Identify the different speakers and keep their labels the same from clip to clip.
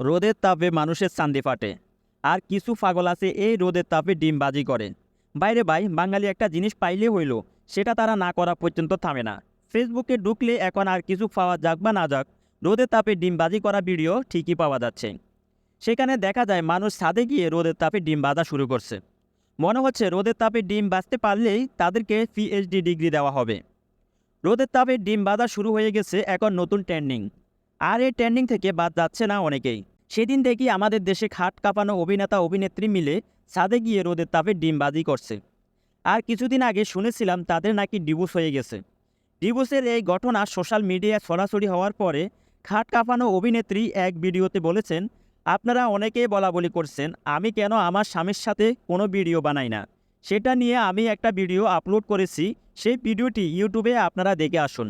Speaker 1: রোদের তাপে মানুষের চান্দি ফাটে। আর কিছু পাগল আছে এই রোদের তাপে ডিমবাজি করে। বাইরে ভাই, বাঙালি একটা জিনিস পাইলে হইল, সেটা তারা না করা পর্যন্ত থামে না। ফেসবুকে ঢুকলে এখন আর কিছু পাওয়া যাক বা না যাক, রোদের তাপে ডিমবাজি করা ভিডিও ঠিকই পাওয়া যাচ্ছে। সেখানে দেখা যায় মানুষ ছাদে গিয়ে রোদের তাপে ডিম বাঁধা শুরু করছে। মনে হচ্ছে রোদের তাপে ডিম বাঁচতে পারলেই তাদেরকে পিএইচডি ডিগ্রি দেওয়া হবে। রোদের তাপে ডিম বাঁধা শুরু হয়ে গেছে এখন নতুন ট্রেন্ডিং। আর এই ট্রেন্ডিং থেকে বাদ যাচ্ছে না অনেকেই। সেদিন থেকেই আমাদের দেশে খাট কাঁপানো অভিনেতা, অভিনেত্রী মিলে ছাদে গিয়ে রোদের তাপে ডিমবাজি করছে। আর কিছুদিন আগে শুনেছিলাম তাদের নাকি ডিভোর্স হয়ে গেছে। ডিভোর্সের এই ঘটনা সোশ্যাল মিডিয়ায় ছড়াছড়ি হওয়ার পরে খাট কাঁপানো অভিনেত্রী এক ভিডিওতে বলেছেন, আপনারা অনেকেই বলা বলি করছেন, আমি কেন আমার স্বামীর সাথে কোনো ভিডিও বানাই না? সেটা নিয়ে আমি একটা ভিডিও আপলোড করেছি, সেই ভিডিওটি ইউটিউবে আপনারা দেখে আসুন।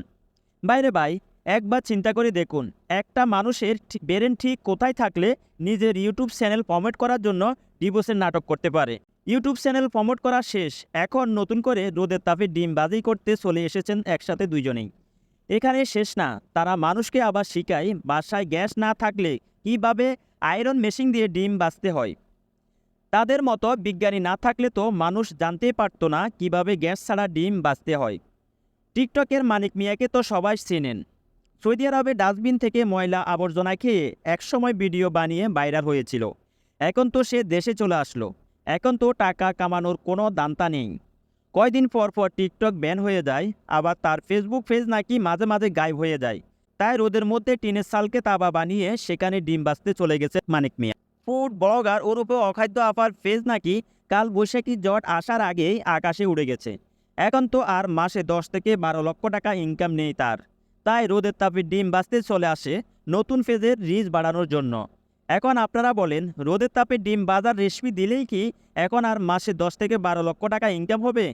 Speaker 1: বাইরে ভাই একবার চিন্তা করে দেখুন, একটা মানুষের বেরেন ঠিক কোথায় থাকলে নিজের ইউটিউব চ্যানেল প্রমোট করার জন্য ডিভোর্সের নাটক করতে পারে। ইউটিউব চ্যানেল প্রমোট করা শেষ, এখন নতুন করে রোদের তাপে ডিম বাজি করতে চলে এসেছেন একসাথে দুইজনেই। এখানে শেষ না, তারা মানুষকে আবার শিখায় বাসায় গ্যাস না থাকলে কীভাবে আয়রন মেশিন দিয়ে ডিম বাঁচতে হয়। তাদের মতো বিজ্ঞানী না থাকলে তো মানুষ জানতেই পারতো না কীভাবে গ্যাস ছাড়া ডিম বাঁচতে হয়। টিকটকের মানিক মিয়াকে তো সবাই চেনেন। সৌদি আরবে ডাস্টবিন থেকে ময়লা আবর্জনা খেয়ে একসময় ভিডিও বানিয়ে ভাইরাল হয়েছিল। এখন তো সে দেশে চলে আসলো। এখন তো টাকা কামানোর কোনো দান্তা নেই। কয়দিন পর পর টিকটক ব্যান হয়ে যায়, আবার তার ফেসবুক পেজ নাকি মাঝে মাঝে গায়েব হয়ে যায়। তাই রোদের মধ্যে টিনের সালকে তাবা বানিয়ে সেখানে ডিম বাঁচতে চলে গেছে মানিক মিয়া। ফুড ব্লগার ওরূপে অখাদ্য আপার পেজ নাকি কাল বৈশাখী জট আসার আগেই আকাশে উড়ে গেছে। এখন তো আর মাসে দশ থেকে বারো লক্ষ টাকা ইনকাম নেই তার। তাই রোদের তাপে ডিম বাঁচতে চলে আসে নতুন ফেজের রিজ বাড়ানোর জন্য। এখন আপনারা বলেন, রোদের তাপে ডিম বাজার রেশমি দিলেই কি এখন আর মাসে দশ থেকে বারো লক্ষ টাকা ইনকাম হবে?